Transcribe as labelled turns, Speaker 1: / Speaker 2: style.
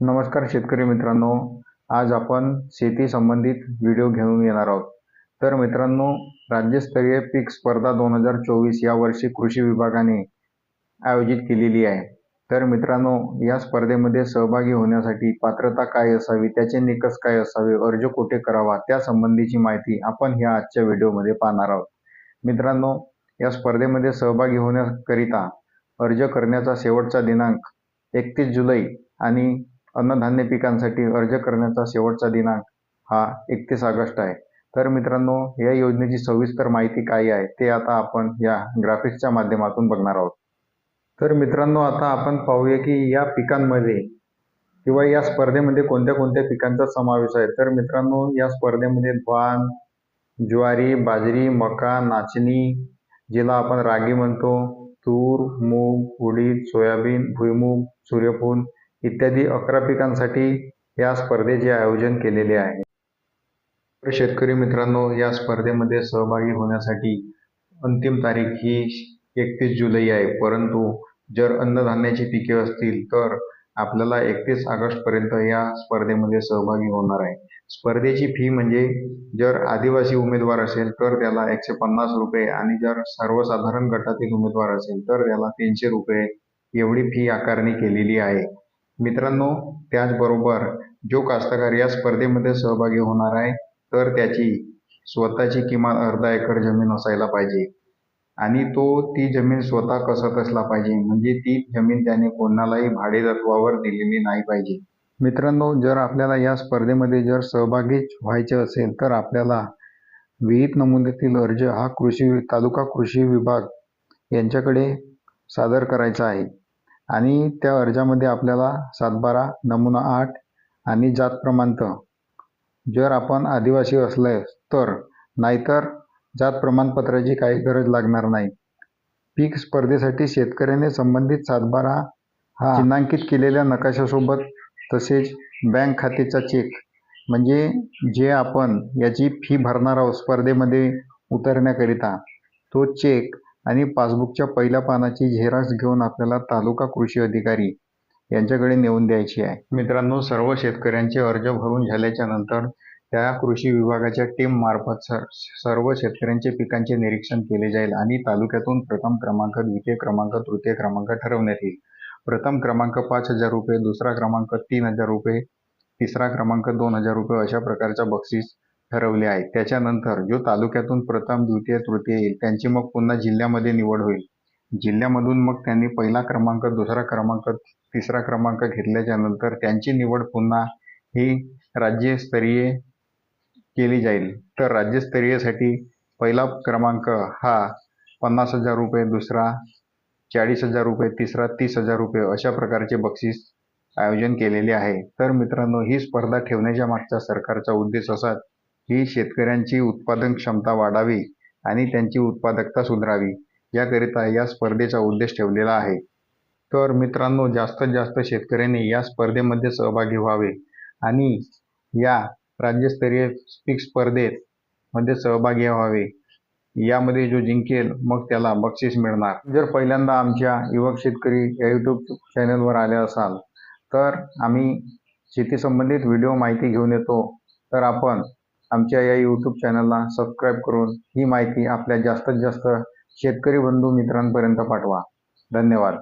Speaker 1: नमस्कार शेतकरी मित्रांनो. आज आपण शेती संबंधित व्हिडिओ घेऊन येणार आहोत. तर मित्रांनो राज्यस्तरीय पीक स्पर्धा दोन हजार चोवीस या वर्षी कृषी विभागाने आयोजित केलेली आहे. तर मित्रांनो या स्पर्धेमध्ये सहभागी होण्यासाठी पात्रता काय असावी त्याचे निकष काय असावे अर्ज कुठे करावा त्या संबंधीची माहिती आपण ह्या आजच्या व्हिडिओमध्ये पाहणार आहोत. मित्रांनो या स्पर्धेमध्ये सहभागी होण्याकरिता अर्ज करण्याचा शेवटचा दिनांक एकतीस जुलै आणि अन्नधान्य पिकांसाठी अर्ज करण्याचा शेवटचा दिनांक हा एकतीस ऑगस्ट आहे. तर मित्रांनो या योजनेची सविस्तर माहिती काय आहे ते आता आपण या ग्राफिक्सच्या माध्यमातून बघणार आहोत. तर मित्रांनो आता आपण पाहूया की या पिकांमध्ये किंवा या स्पर्धेमध्ये कोणत्या कोणत्या पिकांचा समावेश आहे. तर मित्रांनो या स्पर्धेमध्ये धान ज्वारी बाजरी मका नाचणी जिला आपण रागी म्हणतो तूर मूग उडीद सोयाबीन भुईमूग सूर्यफूल इत्यादी अकरा पिकांसाठी या स्पर्धेचे आयोजन केलेले आहे. तर शेतकरी मित्रांनो या स्पर्धेमध्ये सहभागी होण्यासाठी अंतिम तारीख ही एकतीस जुलै आहे. परंतु जर अन्नधान्याची पिके असतील तर आपल्याला एकतीस ऑगस्टपर्यंत या स्पर्धेमध्ये सहभागी होणार आहे. स्पर्धेची फी म्हणजे जर आदिवासी उमेदवार असेल तर त्याला एकशे पन्नास रुपये आणि जर सर्वसाधारण गटातील उमेदवार असेल तर त्याला तीनशे रुपये एवढी फी आकारणी केलेली आहे. मित्रांनो त्याचबरोबर जो कास्तकार या स्पर्धेमध्ये सहभागी होणार आहे तर त्याची स्वतःची किमान अर्धा एकर जमीन असायला पाहिजे. आणि तो ती जमीन स्वतः कसत असला पाहिजे? म्हणजे ती जमीन त्याने कोणालाही भाडेतत्वावर दिलेली नाही पाहिजे. मित्रांनो जर आपल्याला या स्पर्धेमध्ये जर सहभागी व्हायचे असेल तर आपल्याला विहित नमुन्यातील अर्ज हा कृषी तालुका कृषी विभाग यांच्याकडे सादर करायचा आहे. आणि त्या अर्जामध्ये आपल्याला सातबारा नमुना आठ आणि जात प्रमाणपत्र जर आपण आदिवासी असले तर नाहीतर जात प्रमाणपत्राची काही गरज लागणार नाही. पीक स्पर्धेसाठी शेतकऱ्याने संबंधित सातबारा हा. चिन्हांकित केलेल्या नकाशासोबत तसेच बँक खात्याचा चेक. म्हणजे जे आपण याची फी भरणार आहोत स्पर्धेमध्ये उतरण्याकरिता तो चेक आणि पासबुकच्या पहिल्या पानाची झेरॉक्स घेऊन आपल्याला तालुका कृषी अधिकारी यांच्याकडे नेऊन द्यायची आहे. मित्रांनो सर्व शेतकऱ्यांचे अर्ज भरून झाल्याच्यानंतर त्या कृषी विभागाच्या टीम मार्फत सर सर्व शेतकऱ्यांचे पिकांचे निरीक्षण केले जाईल आणि तालुक्यातून प्रथम क्रमांक द्वितीय क्रमांक तृतीय क्रमांक ठरवण्यात येईल. प्रथम क्रमांक पाच हजार रुपये दुसरा क्रमांक तीन हजार रुपये तिसरा क्रमांक दोन हजार रुपये अशा प्रकारचा बक्षीस ठरवले आहे. त्याच्यानंतर जो तालुक्यातून प्रथम द्वितीय तृतीय येईल त्यांची मग पुन्हा जिल्ह्यामध्ये निवड होईल. जिल्ह्यामधून मग त्यांनी पहिला क्रमांक दुसरा क्रमांक तिसरा क्रमांक घेतल्याच्या नंतर त्यांची निवड पुन्हा ही राज्यस्तरीय केली जाईल. तर राज्यस्तरीयसाठी पहिला क्रमांक हा पन्नास हजार रुपये दुसरा चाळीस हजार रुपये तिसरा तीस हजार रुपये अशा प्रकारचे बक्षीस आयोजन केलेले आहे. तर मित्रांनो ही स्पर्धा ठेवण्याच्या मागचा सरकारचा उद्देश असा ही शेतकऱ्यांची उत्पादन क्षमता वाढावी आणि त्यांची उत्पादकता सुधारावी याकरिता या स्पर्धेचा उद्देश ठेवलेला आहे. तर मित्रांनो जास्तीत जास्त शेतकऱ्यांनी या स्पर्धेमध्ये सहभागी व्हावे आणि या राज्यस्तरीय पीक स्पर्धेत मध्ये सहभागी व्हावे. यामध्ये जो जिंकेल मग त्याला बक्षीस मिळणार. जर पहिल्यांदा आमच्या युवक शेतकरी या यूट्यूब चॅनलवर आले असाल तर आम्ही शेतीसंबंधित व्हिडिओ माहिती घेऊन येतो. तर आपण आमच्या या यूट्यूब चॅनलला सबस्क्राईब करून ही माहिती आपल्या जास्तीत जास्त शेतकरी बंधू मित्रांपर्यंत पाठवा. धन्यवाद.